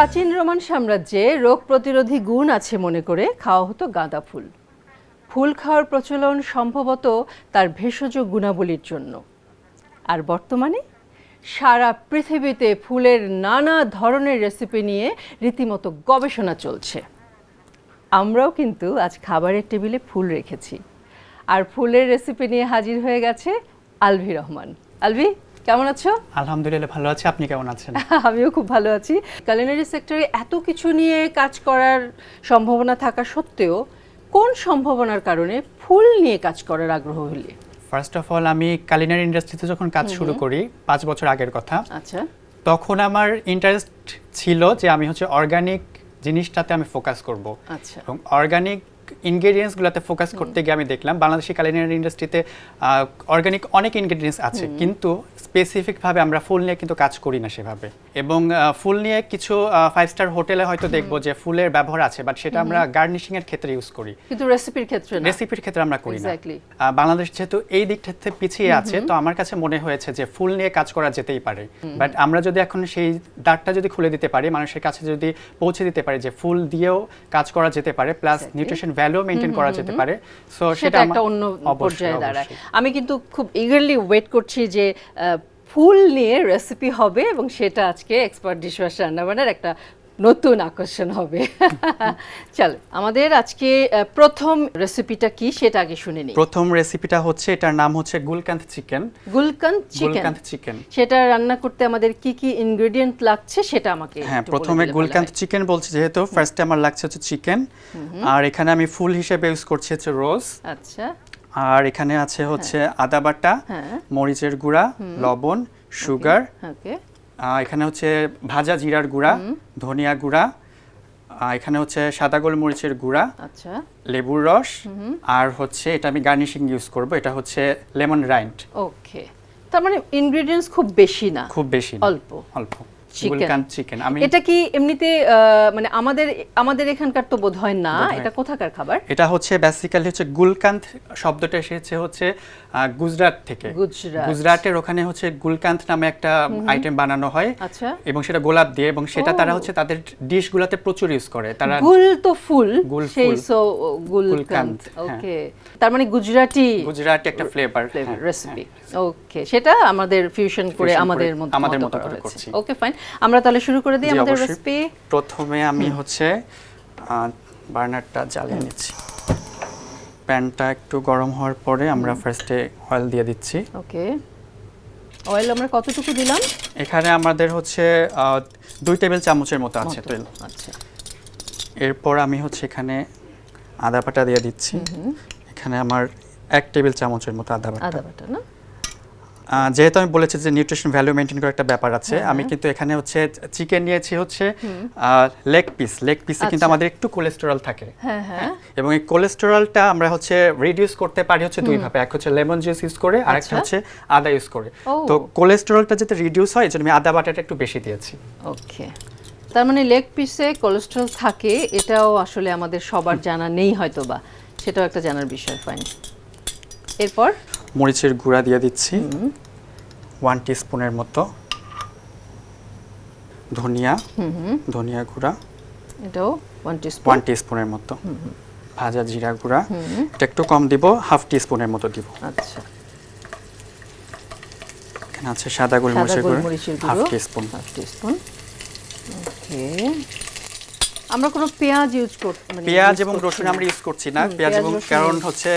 প্রাচীন রোমান সাম্রাজ্যে রোগ প্রতিরোধী গুণ আছে মনে করে খাওয়া হতো গাঁদা ফুল। ফুল খাওয়ার প্রচলন সম্ভবত তার ভেষজ গুণাবলীর জন্য। আর বর্তমানে সারা পৃথিবীতে ফুলের নানা ধরনের রেসিপি নিয়ে রীতিমতো গবেষণা চলছে। আমরাও কিন্তু আজ খাবারের টেবিলে ফুল রেখেছি। আর ফুলের রেসিপি নিয়ে হাজির হয়ে গেছে আলভি রহমান। আলভি? কেমন আছো? আলহামদুলিল্লাহ ভালো আছি। আপনি কেমন আছেন? আমিও খুব ভালো আছি। কালিনারি সেক্টরে এত কিছু নিয়ে কাজ করার সম্ভাবনা থাকা সত্ত্বেও কোন সম্ভাবনার কারণে ফুল নিয়ে কাজ করার আগ্রহ হলে? ফার্স্ট অফ অল আমি কালিনারি ইন্ডাস্ট্রিতে যখন কাজ শুরু করি পাঁচ বছর আগের কথা আচ্ছা। তখন আমার ইন্টারেস্ট ছিল যে আমি হচ্ছে অর্গানিক জিনিসটাতে আমি ফোকাস করব। আচ্ছা। এবং অর্গানিক ইনগ্রেডিয়েন্টসগুলোতে ফোকাস করতে গিয়ে আমি দেখলাম বাংলাদেশি কালিনারি ইন্ডাস্ট্রিতে অর্গানিক অনেক ইনগ্রেডিয়েন্টস আছে কিন্তু স্পেসিফিকভাবে আমরা ফুল নিয়ে কিন্তু কাজ করি না সেভাবে। এবং ফুল নিয়ে কিছু ফাইভ স্টার হোটেলে হয়তো দেখব যে ফুলের ব্যবহার আছে বাট সেটা আমরা গার্নিশিং এর ক্ষেত্রে ইউজ করি। কিন্তু রেসিপির ক্ষেত্রে রেসিপির ক্ষেত্রে আমরা করি না। বাংলাদেশ যেহেতু এই দিকটাতে পিছিয়ে আছে তো আমার কাছে মনে হয়েছে যে ফুল নিয়ে কাজ করা যেতেই পারে। বাট আমরা যদি এখন সেই দ্বারটা যদি খুলে দিতে পারি মানুষের কাছে যদি পৌঁছে দিতে পারি যে ফুল দিয়েও কাজ করা যেতে পারে প্লাস নিউট্রিশন ভ্যালু মেনটেন করা যেতে পারে। সো সেটা একটা অন্য পর্যায়ে দাঁড়ায়। আমি কিন্তু খুব ইগারলি ওয়েট করছি যে আহ, ফুল নিয়ে রেসিপি হবে এবং সেটা আজকে এক্সপার্ট ডিশওয়াশ রান্নাবান্নার একটা নতুন আকর্ষণ হবে। চল আমাদের আজকে প্রথম রেসিপিটা কি সেটা আগে শুনে নিই। প্রথম রেসিপিটা হচ্ছে এটার নাম হচ্ছে gulkand chicken. Gulkand chicken. Gulkand chicken. সেটা রান্না করতে আমাদের কি কি ইনগ্রেডিয়েন্ট লাগছে সেটা আমাকে হ্যাঁ প্রথমে গুলকান্ত চিকেন বলছি যেহেতু ফার্স্টে আমার লাগছে হচ্ছে চিকেন। আর এখানে আমি ফুল হিসেবে ইউজ করছি হচ্ছে রোজ। আচ্ছা। আর এখানে আছে হচ্ছে আদা বাটা হ্যাঁ। মরিচের গুঁড়া লবণ সুগার। এখানে হচ্ছে ভাজা জিরার গুঁড়া ধনিয়া গুঁড়া এখানে হচ্ছে সাদা গোলমরিচের গুঁড়া আচ্ছা। লেবুর রস আর হচ্ছে এটা আমি গার্নিশিং ইউজ করব এটা হচ্ছে লেমন রাইন্ড ওকে। তার মানে ইনগ্রেডিয়েন্টস খুব বেশি না? খুব বেশি অল্প। অল্প। গুলকান্ত চিকেন আমি এটা কি এমনিতে মানে আমাদের আমাদের এখানকার তো বোধ হয় না এটা কোথাকার খাবার? এটা হচ্ছে বেসিক্যালি হচ্ছে গুলকান্ত শব্দটা এসেছে হচ্ছে গুজরাট থেকে। গুজরাটের ওখানে হচ্ছে গুলকান্ত নামে একটা আইটেম বানানো হয়। আচ্ছা। এবং সেটা গোলাপ দিয়ে এবং সেটা তারা হচ্ছে তাদের ডিশগুলোতে প্রচুর ইউজ করে। তারা গুল তো ফুল গুল সেই সো গুলকান্ত হ্যাঁ। ওকে। তার মানে গুজরাটি গুজরাটি একটা ফ্লেভার ফ্লেভার রেসিপি ওকে সেটা আমাদের ফিউশন করে আমাদের মধ্যে আমাদের মতো মতো করে করছি। ওকে ফাইন আমরা তাহলে শুরু করে দিই আমাদের রেসিপি প্রথমে আমি হচ্ছে বার্নারটা জ্বালিয়ে নিচ্ছি। প্যানটা একটু গরম হওয়ার পরে আমরা ফার্স্টে অয়েল দিয়ে দিচ্ছি। ওকে। অয়েল আমরা কতটুকু দিলাম? এখানে আমাদের হচ্ছে দুই টেবিল চামচের মতো আছে তেল। আচ্ছা। এরপর আমি হচ্ছে এখানে আদা বাটা দিয়ে দিচ্ছি। এখানে আমার এক টেবিল চামচের মতো আদা বাটা। আদা বাটা না? যেহেতু আমি বলেছি যে নিউট্রিশন ভ্যালু মেনটেন করার একটা ব্যাপার আছে হ্যাঁ, আমি কিন্তু এখানে হচ্ছে চিকেন নিয়েছি হচ্ছে লেগ পিস লেগ পিসে কিন্তু আচ্ছা। আমাদের একটু কোলেস্টেরল থাকে। হ্যাঁ হ্যাঁ। এবং এই কোলেস্টেরলটা আমরা হচ্ছে রিডিউস করতে পারি হচ্ছে দুই ভাবে। এক হচ্ছে লেমন জুস ইউজ করে আর একটা আচ্ছা। হচ্ছে আদা ইউজ করে। তো কোলেস্টেরলটা যাতে রিডিউস হয় এজন্য আমি আদা বাটাটা একটু বেশি দিয়েছি। ওকে। তার মানে লেগ পিসে কোলেস্টেরল থাকে এটাও আসলে আমাদের সবার জানা নেই হয়তো বা সেটাও একটা জানার বিষয় ফাইন এরপর? মরিচের গুঁড়া দিয়ে দিচ্ছি। ওয়ান স্পুনের মতো। ধনিয়া। ধনিয়া গুঁড়া। এটাও ওয়ান টিস্পুন ওয়ান স্পুনের মতো। ভাজা জিরা গুঁড়া। এটা একটু কম দিব হাফ স্পুনের মতো দিব। আচ্ছা। এখানে আছে সাদা গোলমরিচের গুঁড়া হাফ গুঁড়ো। স্পুন হাফ টিস্পুন ওকে আমরা কোনো পেঁয়াজ ইউজ মানে পেঁয়াজ এবং রসুন আমরা ইউজ করছি না। পেঁয়াজ এবং কারণ হচ্ছে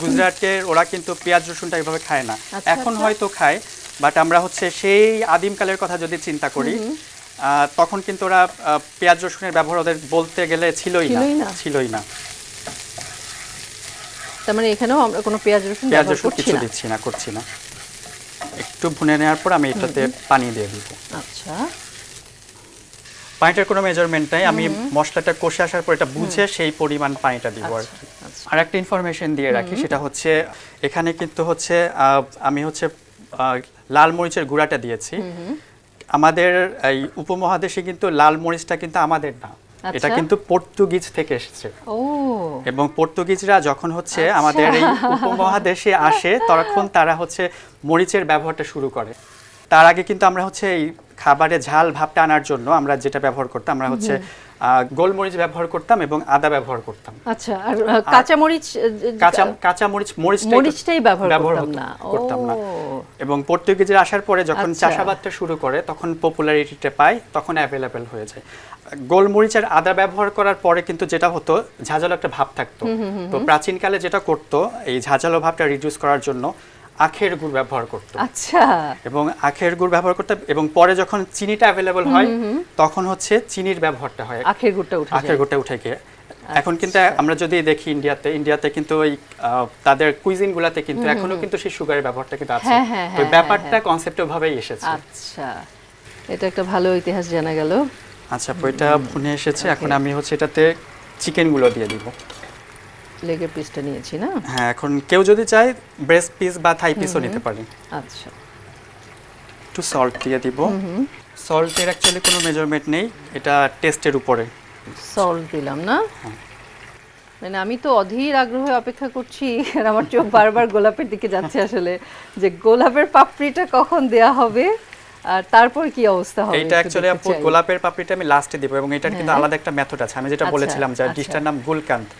গুজরাটের ওরা কিন্তু পেঁয়াজ রসুনটা এভাবে খায় না। আচ্ছা, এখন আচ্ছা। হয়তো খায় বাট আমরা হচ্ছে সেই আদিমকালের কথা যদি চিন্তা করি তখন কিন্তু ওরা পেঁয়াজ রসুনের ব্যবহার ওদের বলতে গেলে ছিলই না। ছিলই না। তার মানে এখানেও আমরা কোনো পেঁয়াজ রসুন পেঁয়াজ রসুন কিছু দিচ্ছি না করছি না। একটু ভুনে নেওয়ার পর আমি এটাতে পানি দিয়ে দিব। আচ্ছা। পানিটার কোনো মেজারমেন্ট নাই আমি মশলাটা কষে আসার পর এটা বুঝে সেই পরিমাণ পানিটা দিব আর কি। আচ্ছা। আর একটা ইনফরমেশন দিয়ে রাখি সেটা হচ্ছে এখানে কিন্তু হচ্ছে আমি হচ্ছে লাল মরিচের গুঁড়াটা দিয়েছি। আমাদের এই উপমহাদেশে কিন্তু লাল মরিচটা কিন্তু আমাদের না। এটা আচ্ছা। কিন্তু পর্তুগিজ থেকে এসেছে। ও। এবং পর্তুগিজরা যখন হচ্ছে আচ্ছা। আমাদের এই উপমহাদেশে আসে তখন তারা হচ্ছে মরিচের ব্যবহারটা শুরু করে। তার আগে কিন্তু আমরা হচ্ছে এই খাবারে ঝাল ভাবটা আনার জন্য আমরা যেটা ব্যবহার করতাম আমরা হচ্ছে গোলমরিচ ব্যবহার করতাম এবং আদা ব্যবহার করতাম। আচ্ছা আর আহ, কাঁচামরিচ আহ, কাঁচা কাঁচা মরিচ মরিচটাই ব্যবহার করতাম না। এবং পর্তুগিজের আসার পরে যখন আচ্ছা। চাষাবাদটা শুরু করে তখন পপুলারিটিটা পায় তখন অ্যাভেলেবেল হয়ে যায়। গোলমরিচ আর আদা ব্যবহার করার পরে কিন্তু যেটা হতো ঝাঁঝালো একটা ভাব থাকতো। তো প্রাচীনকালে যেটা করতো এই ঝাঁঝালো ভাবটা রিডিউস করার জন্য আখের গুড় ব্যবহার করতো। আচ্ছা। এবং আখের গুড় ব্যবহার করতে এবং পরে যখন চিনিটা অ্যাভেলেবল হয় তখন হচ্ছে চিনির ব্যবহারটা হয়। আখের গুড়টা উঠে আখের গুড়টা উঠে গিয়ে। এখন কিন্তু আমরা যদি দেখি ইন্ডিয়াতে ইন্ডিয়াতে কিন্তু ওই তাদের কুইজিন গুলাতে কিন্তু এখনও কিন্তু সেই সুগারের ব্যবহারটা কিন্তু আছে। হ্যাঁ, হ্যাঁ, তো হ্যাঁ, ব্যাপারটা কনসেপ্ট ভাবেই এসেছে। আচ্ছা। এটা একটা ভালো ইতিহাস জানা গেল। আচ্ছা এটা ভুনে এসেছে। এখন আমি হচ্ছে এটাতে চিকেনগুলো দিয়ে দিব। লেগের পিসটা নিয়েছি না? হ্যাঁ এখন কেউ যদি চায় ব্রেস্ট পিস বা থাই পিসও নিতে পারে। আচ্ছা। একটু সল্ট দিয়ে দিব। সল্টের অ্যাকচুয়ালি কোনো মেজারমেন্ট নেই এটা টেস্টের উপরে। সল্ট দিলাম না? হ্যাঁ। মানে আমি তো অধীর আগ্রহে অপেক্ষা করছি আর আমার চোখ বারবার গোলাপের দিকে যাচ্ছে আসলে যে গোলাপের পাপড়িটা কখন দেয়া হবে আর তারপর কি অবস্থা হবে একটু অ্যাকচুয়ালি আপু গোলাপের পাপড়িটা আমি লাস্টে দিব এবং এটার কিন্তু হ্যাঁ। আলাদা একটা মেথড আছে। আমি যেটা আচ্ছা, বলেছিলাম যে আচ্ছা। ডিশটার নাম গুলকান্ত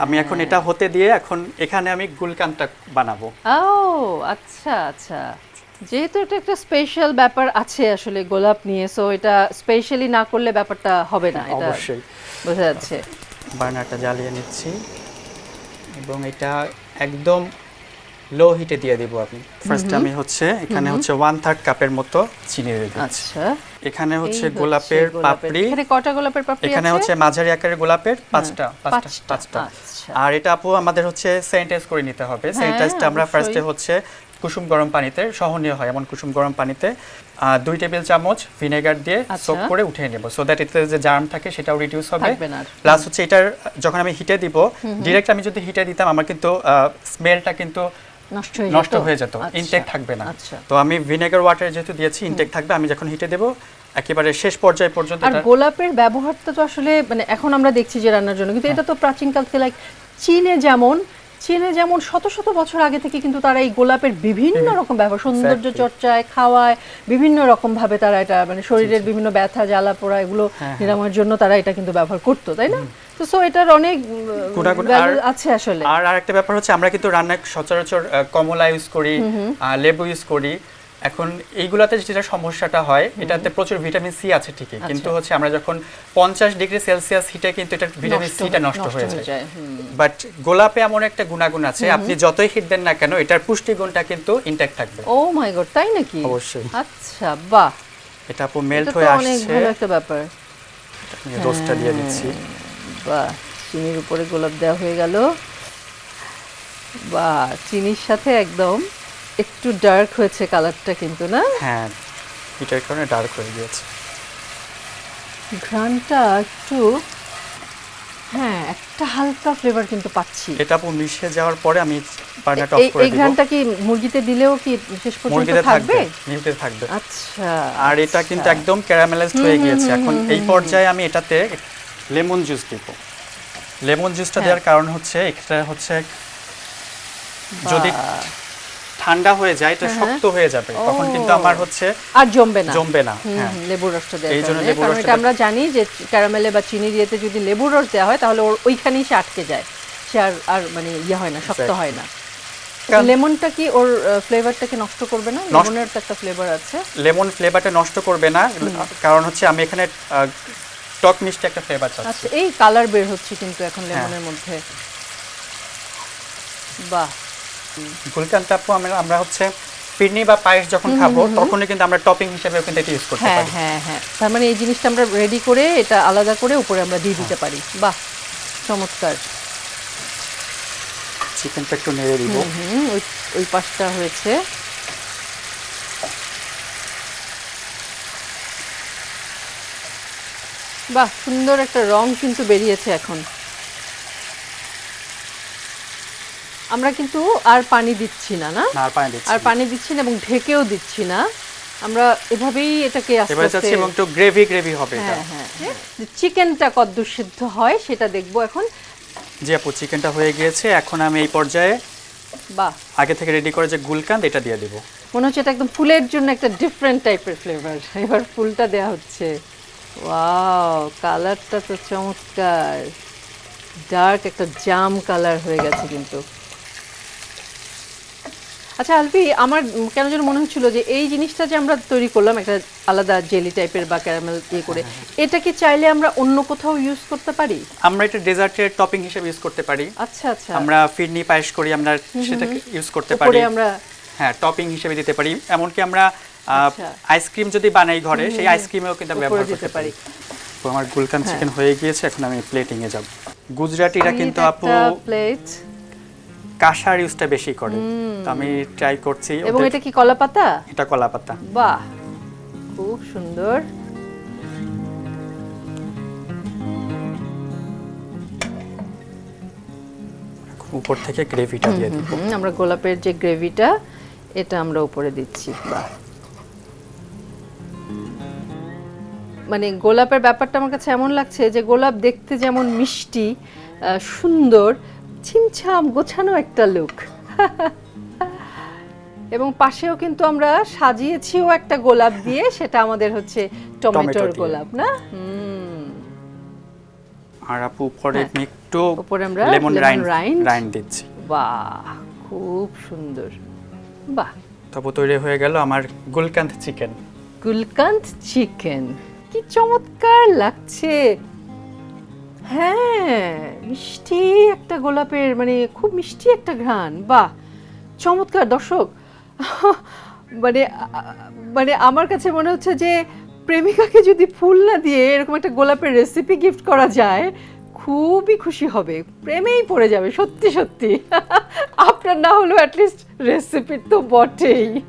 আমি এখন এটা হতে দিয়ে এখন এখানে আমি গুলকানটা বানাবো। ও আচ্ছা আচ্ছা। যেহেতু এটা একটা স্পেশাল ব্যাপার আছে আসলে গোলাপ নিয়ে সো এটা স্পেশালি না করলে ব্যাপারটা হবে না এটা অবশ্যই। বোঝা যাচ্ছে। বার্নারটা জ্বালিয়ে নিচ্ছি। এবং এটা একদম লো হিটে দিয়ে দিব আপনি ফার্স্ট আমি হচ্ছে এখানে হচ্ছে ওয়ান থার্ড কাপের মতো চিনি দিয়ে দিচ্ছি। আচ্ছা। এখানে হচ্ছে গোলাপের পাপড়ি। এখানে কটা গোলাপের পাপড়ি এখানে হচ্ছে মাঝারি আকারের গোলাপের পাঁচটা পাঁচটা পাঁচটা, পাঁচটা। আচ্ছা। আর এটা আপু আমাদের হচ্ছে স্যানিটাইজ করে নিতে হবে। স্যানিটাইজটা আমরা। ফার্স্টে হচ্ছে কুসুম গরম পানিতে সহনীয় হয় এমন কুসুম গরম পানিতে দুই টেবিল চামচ ভিনেগার দিয়ে আচ্ছা। সোক করে উঠিয়ে নেব। সো দ্যাট এতে যে জার্ম থাকে সেটাও রিডিউস হবে। প্লাস হচ্ছে এটার যখন আমি হিটে দিব ডিরেক্ট আমি যদি হিটে দিতাম আমার কিন্তু স্মেলটা কিন্তু নষ্ট হয়ে যেত? হয়ে যেত। আচ্ছা, ইনটেক থাকবে না। আচ্ছা। তো আমি ভিনেগার ওয়াটার যেহেতু দিয়েছি ইনটেক থাকবে আমি যখন হিটে দেবো একেবারে শেষ পর্যায়ে পর্যন্ত আর গোলাপের ব্যবহারটা তো আসলে মানে এখন আমরা দেখছি যে রান্নার জন্য কিন্তু এটা তো প্রাচীনকাল থেকে লাইক চীনে যেমন চীনে যেমন শত শত বছর আগে থেকে কিন্তু তারা এই গোলাপের বিভিন্ন রকম ব্যবহার সৌন্দর্য চর্চায় খাওয়ায় বিভিন্ন রকম ভাবে তারা এটা মানে শরীরের বিভিন্ন ব্যথা জ্বালা পোড়া এগুলো হ্যাঁ, নিরাময়ের জন্য তারা এটা কিন্তু ব্যবহার করতো তাই না? তো সো এটার অনেক উম, গুণাগুণ value আর- আছে আসলে। আর আরেকটা ব্যাপার হচ্ছে আমরা কিন্তু রান্নায় সচরাচর কমলা ইউজ করি লেবু ইউজ করি। এখন এইগুলাতে যেটা সমস্যাটা হয় এটাতে প্রচুর ভিটামিন সি আছে ঠিকই আচ্ছা। কিন্তু হচ্ছে আমরা যখন পঞ্চাশ ডিগ্রি সেলসিয়াস হিটে কিন্তু এটা ভিটামিন সিটা নষ্ট হয়ে যায়। বাট গোলাপে এমন একটা গুণাগুণ আছে আপনি যতই হিট দেন না কেন এটার পুষ্টিগুণটা কিন্তু ইনট্যাক্ট থাকবে। ও মাই গড তাই নাকি? অবশ্যই। আচ্ছা বাহ। এটা আপু মেল্ট হয়ে অনেক আসছে। ভালো একটা ব্যাপার। রোস্টটা দিয়ে দিচ্ছি। বাহ চিনির উপরে গোলাপ দেওয়া হয়ে গেল। বা চিনির সাথে একদম একটু ডার্ক হয়েছে কালারটা কিন্তু না? হ্যাঁ এটার কারণে ডার্ক হয়ে গিয়েছে। ঘ্রাণটা একটু হ্যাঁ একটা হালকা ফ্লেভার কিন্তু পাচ্ছি। এটা আপু মিশে যাওয়ার পরে আমি বার্নারটা অফ এই করে এই দিব। ঘ্রাণটা কি মুরগিতে দিলেও কি শেষ পর্যন্ত মুরগিতে থাকবে মিউটে থাকবে। আচ্ছা আর এটা কিন্তু আচ্ছা। একদম ক্যারামেলাইজড হয়ে গিয়েছে। এখন এই পর্যায়ে আমি এটাতে লেমন জুস দিব। লেমন জুসটা হ্যাঁ। দেওয়ার কারণ হচ্ছে এটা হচ্ছে যদি। ঠান্ডা হয়ে যায় এটা হ্যাঁ, শক্ত হয়ে যাবে তখন কিন্তু আমার হচ্ছে আর জমবে না। জমবে না হ্যাঁ। লেবুর রসটা দেওয়ার এই জন্য লেবুর এটা আমরা জানি যে ক্যারামেলে বা চিনির ইয়েতে যদি লেবুর রস দেওয়া হয় তাহলে ওইখানেই সে আটকে যায়। সে আর আর মানে ইয়ে হয় না শক্ত হয় না। লেমনটা কি ওর ফ্লেভারটাকে নষ্ট করবে না? লেমনের তো একটা ফ্লেভার আছে। লেমন ফ্লেভারটা নষ্ট করবে না কারণ হচ্ছে আমি এখানে টক মিষ্টি একটা ফ্লেভার চাচ্ছি। আচ্ছা এই কালার বের হচ্ছে কিন্তু এখন লেমনের মধ্যে। বাহ! গুলকান্তা আপু আমরা আমরা হচ্ছে ফিরনি বা পায়েস যখন খাব তখনই কিন্তু আমরা টপিং হিসেবে কিন্তু এটা ইউজ করতে হ্যাঁ পারি। হ্যাঁ হ্যাঁ। তার মানে এই জিনিসটা আমরা রেডি করে এটা আলাদা করে উপরে আমরা দিয়ে দিতে পারি। বাহ চমৎকার। চিকেনটা একটু নেড়ে দিব। ওই ওই পাশটা হয়েছে। বাহ সুন্দর একটা রং কিন্তু বেরিয়েছে এখন। আমরা কিন্তু আর পানি দিচ্ছি না না? আর পানি দিচ্ছি আর না। পানি দিচ্ছি না এবং ঢেকেও দিচ্ছি না। আমরা এভাবেই এটাকে আস্তে আস্তে এবং একটু গ্রেভি গ্রেভি হবে এটা। হ্যাঁ হ্যাঁ চিকেনটা কদ্দূর সিদ্ধ হয় সেটা দেখব এখন। জি আপু চিকেনটা হয়ে গিয়েছে। এখন আমি এই পর্যায়ে বাহ। আগে থেকে রেডি করে যে গুলকান্দ এটা দিয়ে দিব। মনে হচ্ছে এটা একদম ফুলের জন্য একটা ডিফারেন্ট টাইপের ফ্লেভার এবার ফুলটা দেয়া হচ্ছে। ওয়াও কালারটা তো চমৎকার। ডার্ক একটা জাম কালার হয়ে গেছে কিন্তু। আচ্ছা আলফি আমার কেন যেন মনে হচ্ছিল যে এই জিনিসটা যে আমরা তৈরি করলাম একটা আলাদা জেলি টাইপের বা ক্যারামেল ইয়ে করে এটা কি চাইলে আমরা অন্য কোথাও ইউজ করতে পারি? আমরা এটা ডেজার্টের টপিং হিসেবে ইউজ করতে পারি। আচ্ছা আচ্ছা। আমরা ফিরনি পায়েস করি আমরা সেটাকে ইউজ করতে পারি। আমরা হ্যাঁ টপিং হিসেবে দিতে পারি। এমনকি আমরা আচ্ছা। আইসক্রিম যদি বানাই ঘরে সেই আইসক্রিমেও কিন্তু ব্যবহার করতে পারি। আমার গুলকান চিকেন হয়ে গিয়েছে এখন আমি প্লেটিং এ যাব। গুজরাটিরা কিন্তু আপু প্লেট কাঁসার ইউজটা বেশি করে। তো আমি ট্রাই করছি। এবং এটা কি কলা পাতা এটা কলা পাতা বাহ খুব সুন্দর। উপর থেকে গ্রেভিটা দিয়ে দিই আমরা গোলাপের যে গ্রেভিটা এটা আমরা উপরে দিচ্ছি। বাহ। মানে গোলাপের ব্যাপারটা আমার কাছে এমন লাগছে যে গোলাপ দেখতে যেমন মিষ্টি আহ, সুন্দর ছিমছাম গোছানো একটা লুক এবং পাশেও কিন্তু আমরা সাজিয়েছিও একটা গোলাপ দিয়ে সেটা আমাদের হচ্ছে টমেটোর গোলাপ না? আর আপু উপরে হ্যাঁ। একটু উপরে আমরা লেমন রাইন রাইন দিচ্ছি। বাহ খুব সুন্দর। বাহ। তবে তৈরি হয়ে গেল আমার গুলকান্ত চিকেন গুলকান্ত চিকেন কি চমৎকার লাগছে। হ্যাঁ মিষ্টি একটা গোলাপের মানে খুব মিষ্টি একটা ঘ্রাণ। বাহ! চমৎকার দর্শক। মানে মানে আমার কাছে মনে হচ্ছে যে প্রেমিকাকে যদি ফুল না দিয়ে এরকম একটা গোলাপের রেসিপি গিফট করা যায়, খুবই খুশি হবে। প্রেমেই পড়ে যাবে, সত্যি সত্যি। আপনার না হলেও অ্যাটলিস্ট রেসিপি তো বটেই।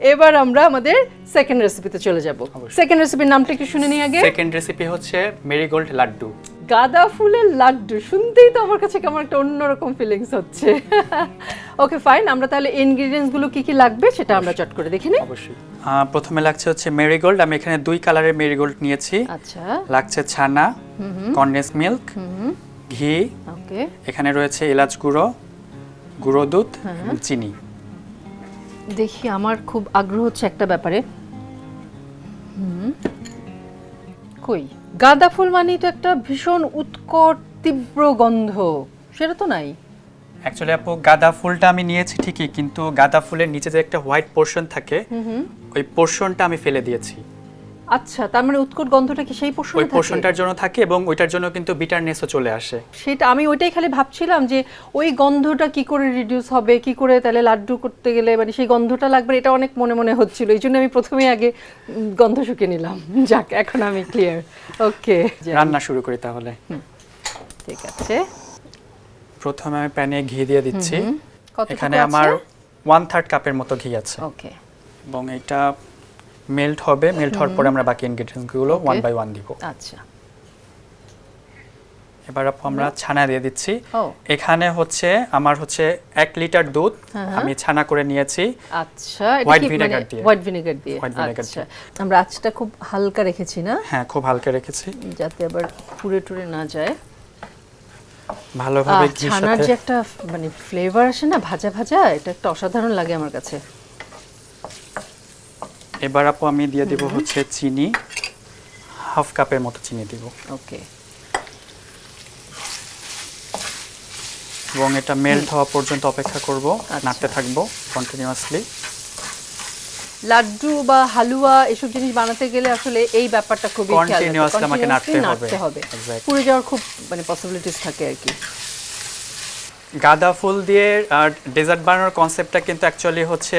এবার আমরা আমাদের সেকেন্ড রেসিপিতে চলে যাব। সেকেন্ড রেসিপির নামটা কি শুনে নিই আগে। সেকেন্ড রেসিপি হচ্ছে মেরিগোল্ড লাড্ডু। গাঁদা ফুলের লাড্ডু। শুনতেই তো আমার কাছে কেমন একটা অন্যরকম ফিলিংস হচ্ছে। ওকে ফাইন আমরা তাহলে ইনগ্রিডিয়েন্টসগুলো কি কি লাগবে সেটা আমরা চট করে দেখে নিই। অবশ্যই। প্রথমে লাগছে হচ্ছে মেরিগোল্ড। আমি এখানে দুই কালারের মেরিগোল্ড নিয়েছি। আচ্ছা। লাগছে ছানা কন্ডেন্স মিল্ক ঘি। ওকে এখানে রয়েছে এলাচ গুঁড়ো গুঁড়ো দুধ হ্যাঁ। চিনি। দেখি আমার খুব আগ্রহ হচ্ছে একটা ব্যাপারে। হুম। কই? গাঁদা ফুল মানেই তো একটা ভীষণ উৎকট তীব্র গন্ধ। সেটা তো নাই। অ্যাকচুয়ালি আপু গাঁদা ফুলটা আমি নিয়েছি ঠিকই কিন্তু গাঁদা ফুলের নিচে যে একটা হোয়াইট পোর্শন থাকে ওই পোর্শনটা আমি ফেলে দিয়েছি। আচ্ছা তার মানে উৎকট গন্ধটা কি সেই ওই পোষণে থাকে? পোর্শনটার জন্য থাকে এবং ওইটার জন্য কিন্তু বিটারনেসও চলে আসে। সেটা আমি ওইটাই খালি ভাবছিলাম যে ওই গন্ধটা কি করে রিডিউস হবে কি করে তাহলে লাড্ডু করতে গেলে মানে সেই গন্ধটা লাগবে এটা অনেক মনে মনে হচ্ছিল। এই জন্য আমি প্রথমেই আগে গন্ধ শুকিয়ে নিলাম। যাক এখন আমি ক্লিয়ার ওকে রান্না শুরু করি তাহলে। ঠিক আছে। প্রথমে আমি প্যানে ঘি দিয়ে দিচ্ছি। এখানে আমার ওয়ান থার্ড কাপের মতো ঘি আছে। ওকে এবং এটা মেল্ট হবে। মেল্ট হওয়ার পরে আমরা বাকি ইনগ্রেডিয়েন্টসগুলো ওয়ান বাই ওয়ান দিব। আচ্ছা। এবার আপু আমরা ছানা দিয়ে দিচ্ছি। এখানে হচ্ছে আমার হচ্ছে এক লিটার দুধ হ্যাঁ, আমি ছানা করে নিয়েছি। আচ্ছা কি vinegar মানে দিয়ে। হোয়াইট ভিনেগার দিয়ে? আচ্ছা। আমরা আঁচটা খুব হালকা রেখেছি না? হ্যাঁ খুব হালকা রেখেছি। যাতে আবার পুড়ে টুরে না যায়। ভালোভাবে আহ, ঘির ছানার যে একটা মানে ফ্লেভার আসে না ভাজা ভাজা এটা একটা অসাধারণ লাগে আমার কাছে। এবার আপু আমি দিয়ে দিব হচ্ছে চিনি হাফ কাপের মতো চিনি দিব। ওকে। এবং এটা মেল্ট হওয়া পর্যন্ত অপেক্ষা করব আচ্ছা। নাড়তে থাকব কন্টিনিউয়াসলি লাড্ডু বা হালুয়া এসব জিনিস বানাতে গেলে আসলে এই ব্যাপারটা খুবই খেয়াল রাখতে- Continuously আমাকে নাড়তে হবে। পুড়ে যাওয়ার খুব মানে পসিবিলিটিস থাকে আর কি। গাঁদা ফুল দিয়ে ডেজার্ট বানানোর কনসেপ্টটা কিন্তু অ্যাকচুয়ালি হচ্ছে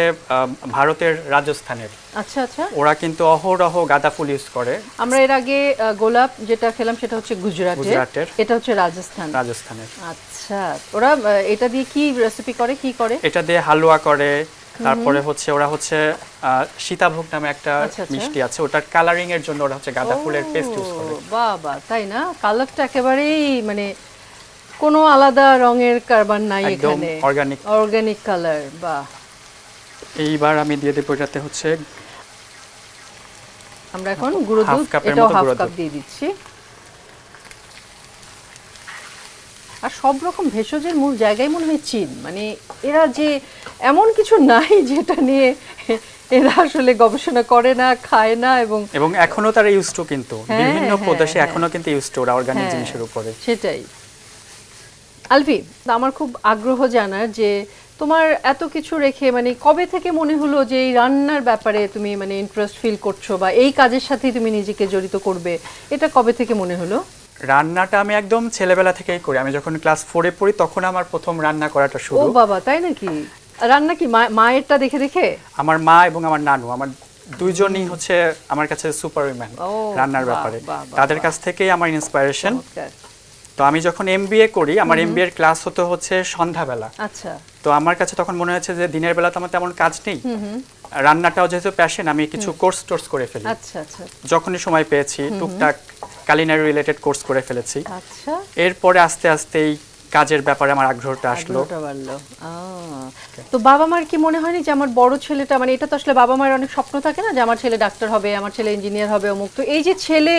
ভারতের রাজস্থানের। আচ্ছা আচ্ছা। ওরা কিন্তু অহরহ গাঁদা ফুল ইউজ করে। আমরা এর আগে গোলাপ যেটা খেলাম সেটা হচ্ছে গুজরাটের। গুজরাটের। এটা হচ্ছে রাজস্থান। রাজস্থানের। আচ্ছা ওরা এটা দিয়ে কি রেসিপি করে কি করে? এটা দিয়ে হালুয়া করে তারপরে হচ্ছে ওরা হচ্ছে সীতাভোগ নামে একটা আচ্ছা, আচ্ছা। মিষ্টি আছে ওটার কালারিং এর জন্য ওরা হচ্ছে গাঁদা ফুলের পেস্ট ইউজ করে। বাহ বাহ তাই না? কালারটা একেবারেই মানে কোনো আলাদা রঙের কারবার নাই এখানে। অর্গানিক অর্গানিক কালার বাহ এইবার আমি দিয়ে দেবো এটাতে হচ্ছে আমরা এখন গুঁড়ো দুধ এটাও হাফ কাপ দিয়ে দিচ্ছি। আর সব রকম ভেষজের মূল জায়গায় মনে হয় চীন। মানে এরা যে এমন কিছু নাই যেটা নিয়ে এরা আসলে গবেষণা করে না খায় না এবং এবং এখনও তারা ইউজ টু কিন্তু। হ্যাঁ, বিভিন্ন হ্যাঁ, প্রদেশে হ্যাঁ। এখনও কিন্তু ইউজ টু অর্গানিক জিনিসের উপরে। সেটাই। আলভি আমার খুব আগ্রহ জানার যে তোমার এত কিছু রেখে মানে কবে থেকে মনে হলো যে এই রান্নার ব্যাপারে তুমি মানে ইন্টারেস্ট ফিল করছ বা এই কাজের সাথেই তুমি নিজেকে জড়িত করবে? এটা কবে থেকে মনে হলো? রান্নাটা আমি একদম ছেলেবেলা থেকেই করি। আমি যখন ক্লাস ফোরে পড়ি তখন আমার প্রথম রান্না করাটা শুরু। ও বাবা তাই নাকি? রান্না কি মায়েরটা দেখে দেখে? আমার মা এবং আমার নানু আমার দুইজনই হচ্ছে আমার কাছে সুপার উইম্যান রান্নার ব্যাপারে। তাদের কাছ থেকেই আমার ইন্সপায়ারেশন চমৎকার। তো আমি যখন এমবিএ করি আমার এমবিএ এর ক্লাস হতো হচ্ছে সন্ধ্যাবেলা। আচ্ছা। তো আমার কাছে তখন মনে হচ্ছে যে দিনের বেলা তো আমার তেমন কাজ নেই। রান্নাটাও যেহেতু প্যাশন আমি কিছু কোর্স টোর্স করে ফেলি। আচ্ছা আচ্ছা। যখনই সময় পেয়েছি টুকটাক কালিনারি রিলেটেড কোর্স করে ফেলেছি। আচ্ছা। এরপরে আস্তে আস্তে এই কাজের ব্যাপারে আমার আগ্রহটা আসলো। তো বাবা মার কি মনে হয়নি যে আমার বড় ছেলেটা মানে এটা তো আসলে বাবা মায়ের অনেক স্বপ্ন থাকে না যে আমার ছেলে ডাক্তার হবে আমার ছেলে ইঞ্জিনিয়ার হবে অমুক। তো এই যে ছেলে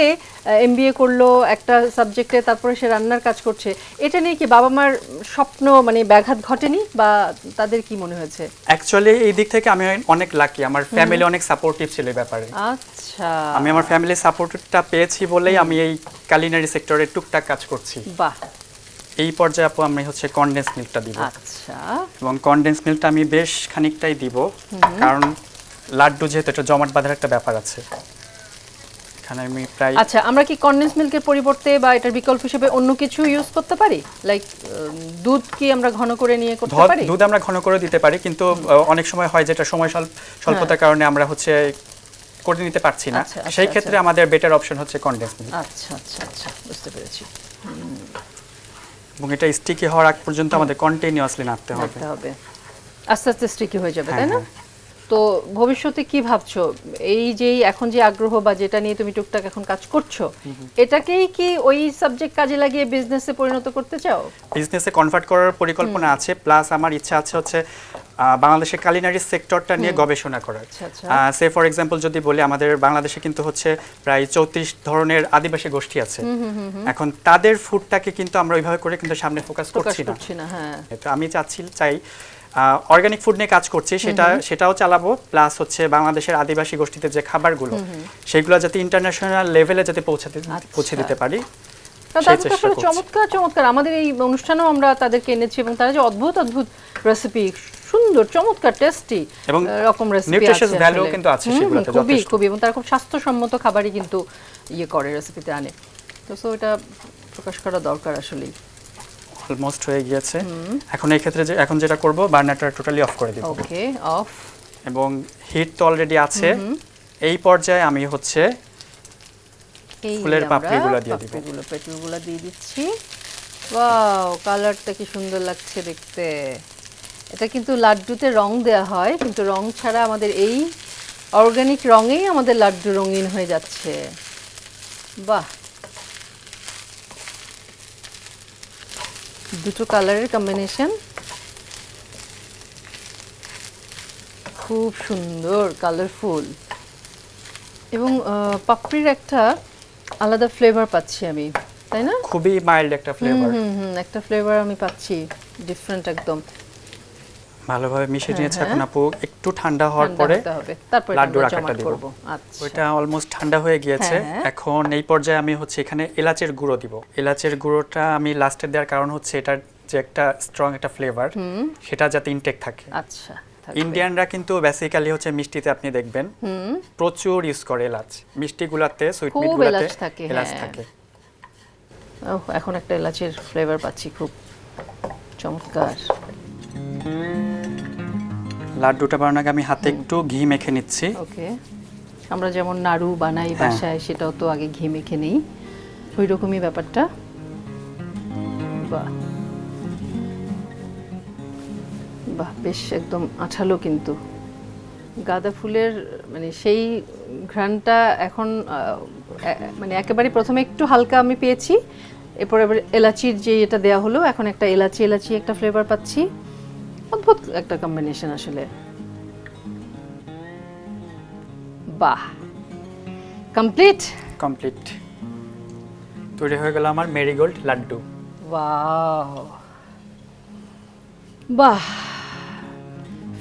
এমবিএ করল একটা সাবজেক্টে তারপরে সে রান্নার কাজ করছে এটা নিয়ে কি বাবা মার স্বপ্ন মানে ব্যাঘাত ঘটেনি? বা তাদের কি মনে হয়েছে? অ্যাকচুয়ালি এই দিক থেকে আমি অনেক লাকি আমার ফ্যামিলি অনেক সাপোর্টিভ ছিল ব্যাপারে। আচ্ছা। আমি আমার ফ্যামিলির সাপোর্টটা পেয়েছি বলেই আমি এই কালিনারি সেক্টরে টুকটাক কাজ করছি। বাহ। এই পর্যায়ে আপু আমি হচ্ছে কনডেন্স মিল্কটা দিব। আচ্ছা। এবং কনডেন্স মিল্কটা আমি বেশ খানিকটাই দিব। কারণ লাড্ডু যেহেতু একটা জমাট বাঁধার একটা ব্যাপার আছে। এখানে আমি প্রায় আচ্ছা আমরা কি কনডেন্স মিল্কের পরিবর্তে বা এটার বিকল্প হিসেবে অন্য কিছু ইউজ করতে পারি? লাইক দুধ কি আমরা ঘন করে নিয়ে করতে পারি? দুধ আমরা ঘন করে দিতে পারি কিন্তু অনেক সময় হয় যেটা সময় স্বল্পতার কারণে আমরা হচ্ছে করে নিতে পারছি না। আচ্ছা, আচ্ছা, সেই ক্ষেত্রে আমাদের বেটার অপশন হচ্ছে কনডেন্স মিল্ক আচ্ছা আচ্ছা আচ্ছা বুঝতে পেরেছি। এবং এটা স্টিকি হওয়ার আগ পর্যন্ত আমাদের কন্টিনিউয়াসলি নাড়তে হবে। হবে। আস্তে আস্তে স্টিকি হয়ে যাবে হ্যাঁ, তাই না? হ্যাঁ। তো ভবিষ্যতে কি ভাবছ? এই যে এখন যে আগ্রহ বা যেটা নিয়ে তুমি টুকটাক এখন কাজ করছ এটাকেই কি ওই সাবজেক্ট কাজে লাগিয়ে বিজনেসে পরিণত করতে চাও? বিজনেসে কনভার্ট করার পরিকল্পনা আছে প্লাস আমার ইচ্ছা আছে হচ্ছে বাংলাদেশের কালিনারি সেক্টরটা নিয়ে গবেষণা করার। সে ফর এক্সাম্পল যদি বলি আমাদের বাংলাদেশে কিন্তু হচ্ছে প্রায় চৌত্রিশ ধরনের আদিবাসী গোষ্ঠী আছে। এখন তাদের ফুডটাকে কিন্তু আমরা ওইভাবে করে কিন্তু সামনে ফোকাস করছি না। হ্যাঁ। আমি চাচ্ছি চাই অর্গানিক ফুড নিয়ে কাজ করছি সেটা সেটাও চালাবো প্লাস হচ্ছে বাংলাদেশের আদিবাসী গোষ্ঠীতে যে খাবারগুলো সেগুলো যাতে ইন্টারন্যাশনাল লেভেলে যাতে পৌঁছাতে পৌঁছে আচ্ছা। দিতে পারি। চমৎকার চমৎকার। আমাদের এই অনুষ্ঠানেও আমরা তাদেরকে এনেছি এবং তারা যে অদ্ভুত অদ্ভুত রেসিপি সুন্দর চমৎকার টেস্টি এবং রকম রেসিপি আছে কিন্তু আছে সেগুলোতে খুবই খুবই। এবং তারা খুব স্বাস্থ্যসম্মত খাবারই কিন্তু ইয়ে করে রেসিপিতে আনে। তো সো এটা প্রকাশ করা দরকার আসলেই। অলমোস্ট হয়ে গিয়েছে। এখন এই ক্ষেত্রে যে এখন যেটা করব বার্নারটা টোটালি অফ করে দিব। ওকে অফ এবং হিট তো অলরেডি আছে। এই পর্যায়ে আমি হচ্ছে ফুলের পাপড়িগুলো দিয়ে দিব। পাপড়িগুলো পেটুলগুলো দিয়ে দিচ্ছি। ওয়াও কালারটা কি সুন্দর লাগছে দেখতে। এটা কিন্তু লাড্ডুতে রং দেয়া হয় কিন্তু রং ছাড়া আমাদের এই অর্গানিক রঙেই আমাদের লাড্ডু রঙিন হয়ে যাচ্ছে। বাহ! দুটো কালারের কম্বিনেশন খুব সুন্দর কালারফুল এবং পাপড়ির একটা আলাদা ফ্লেভার পাচ্ছি আমি তাই না? খুবই মাইল্ড একটা ফ্লেভার হুম হুম একটা ফ্লেভার আমি পাচ্ছি ডিফারেন্ট একদম। ভালোভাবে মিশিয়ে নিয়েছে। হ্যাঁ, এখন আপু একটু ঠান্ডা হওয়ার পরে লাড্ডুর আমরা আকারটা জমাট আচ্ছা। ওইটা অলমোস্ট ঠান্ডা হয়ে গিয়েছে। হ্যাঁ। এখন এই পর্যায়ে আমি হচ্ছে এখানে এলাচের গুঁড়ো দিব। এলাচের গুঁড়োটা আমি লাস্টে দেওয়ার কারণ হচ্ছে এটার যে একটা স্ট্রং একটা ফ্লেভার সেটা যাতে ইনটেক থাকে। আচ্ছা ইন্ডিয়ানরা কিন্তু বেসিক্যালি হচ্ছে মিষ্টিতে আপনি দেখবেন প্রচুর ইউজ করে এলাচ। মিষ্টি গুলাতে সুইট খুব মিট গুলাতে এলাচ হ্যাঁ। থাকে। ওহ, এখন একটা এলাচের ফ্লেভার পাচ্ছি খুব চমৎকার। লাড্ডুটা বানানোর আগে আমি হাতে একটু ঘি মেখে নিচ্ছি। ওকে। আমরা যেমন নাড়ু বানাই হ্যাঁ। বাসায় সেটাও তো আগে ঘি মেখে নেই। ওই রকমই ব্যাপারটা। বাহ। বাহ বেশ একদম আঠালো কিন্তু। গাঁদা ফুলের মানে সেই ঘ্রাণটা এখন মানে একেবারে প্রথমে একটু হালকা আমি পেয়েছি। এরপর এবার এলাচির যে এটা দেওয়া হলো এখন একটা এলাচি এলাচি একটা ফ্লেভার পাচ্ছি। অদ্ভুত একটা কম্বিনেশন আসলে। বাহ। কমপ্লিট কমপ্লিট তৈরি হয়ে গেল আমার মেরিগোল্ড লাড্ডু। ওয়াও বাহ।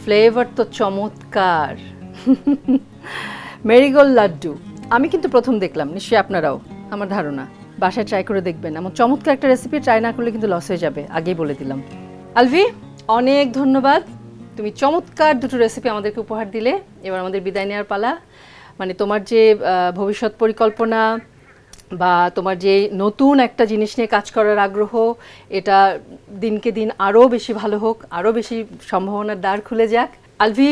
ফ্লেভার তো চমৎকার। মেরিগোল্ড লাড্ডু। আমি কিন্তু প্রথম দেখলাম নিশ্চয়ই আপনারাও আমার ধারণা। বাসায় ট্রাই করে দেখবেন। এমন চমৎকার একটা রেসিপি ট্রাই না করলে কিন্তু লস হয়ে যাবে আগেই বলে দিলাম। আলভি? অনেক ধন্যবাদ। তুমি চমৎকার দুটো রেসিপি আমাদেরকে উপহার দিলে। এবার আমাদের বিদায় নেওয়ার পালা। মানে তোমার যে ভবিষ্যৎ পরিকল্পনা বা তোমার যে নতুন একটা জিনিস নিয়ে কাজ করার আগ্রহ, এটা দিনকে দিন আরও বেশি ভালো হোক আরও বেশি সম্ভাবনার দ্বার খুলে যাক। আলভি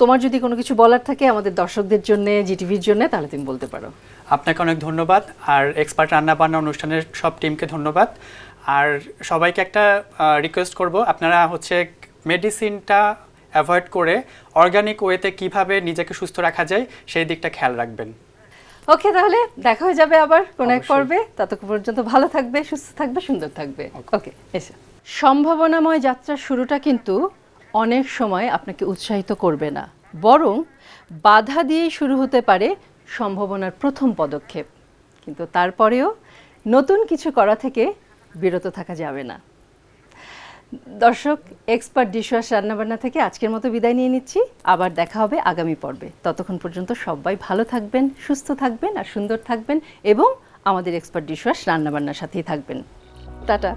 তোমার যদি কোনো কিছু বলার থাকে আমাদের দর্শকদের জন্য, জিটিভির জন্য, তাহলে তুমি বলতে পারো। আপনাকে অনেক ধন্যবাদ। আর এক্সপার্ট রান্না বান্না অনুষ্ঠানের সব টিমকে ধন্যবাদ। আর সবাইকে একটা রিকোয়েস্ট করব। আপনারা হচ্ছে মেডিসিনটা অ্যাভয়েড করে অর্গানিক ওয়েতে কীভাবে নিজেকে সুস্থ রাখা যায় সেই দিকটা খেয়াল রাখবেন। ওকে তাহলে দেখা হয়ে যাবে আবার কোনো এক। পর্বে। ততক্ষণ পর্যন্ত ভালো থাকবে সুস্থ থাকবে সুন্দর থাকবে। ওকে এসে। সম্ভাবনাময় যাত্রার শুরুটা কিন্তু অনেক সময় আপনাকে উৎসাহিত করবে না। বরং বাধা দিয়েই শুরু হতে পারে সম্ভাবনার প্রথম পদক্ষেপ। কিন্তু তারপরেও নতুন কিছু করা থেকে বিরত থাকা যাবে না। দর্শক, এক্সপার্ট ডিশওয়াশ রান্নাবান্না থেকে আজকের মতো বিদায় নিয়ে নিচ্ছি। আবার দেখা হবে আগামী পর্বে। ততক্ষণ পর্যন্ত সবাই ভালো থাকবেন, সুস্থ থাকবেন আর সুন্দর থাকবেন এবং আমাদের এক্সপার্ট ডিশওয়াশ রান্নাবান্নার সাথেই থাকবেন। টাটা।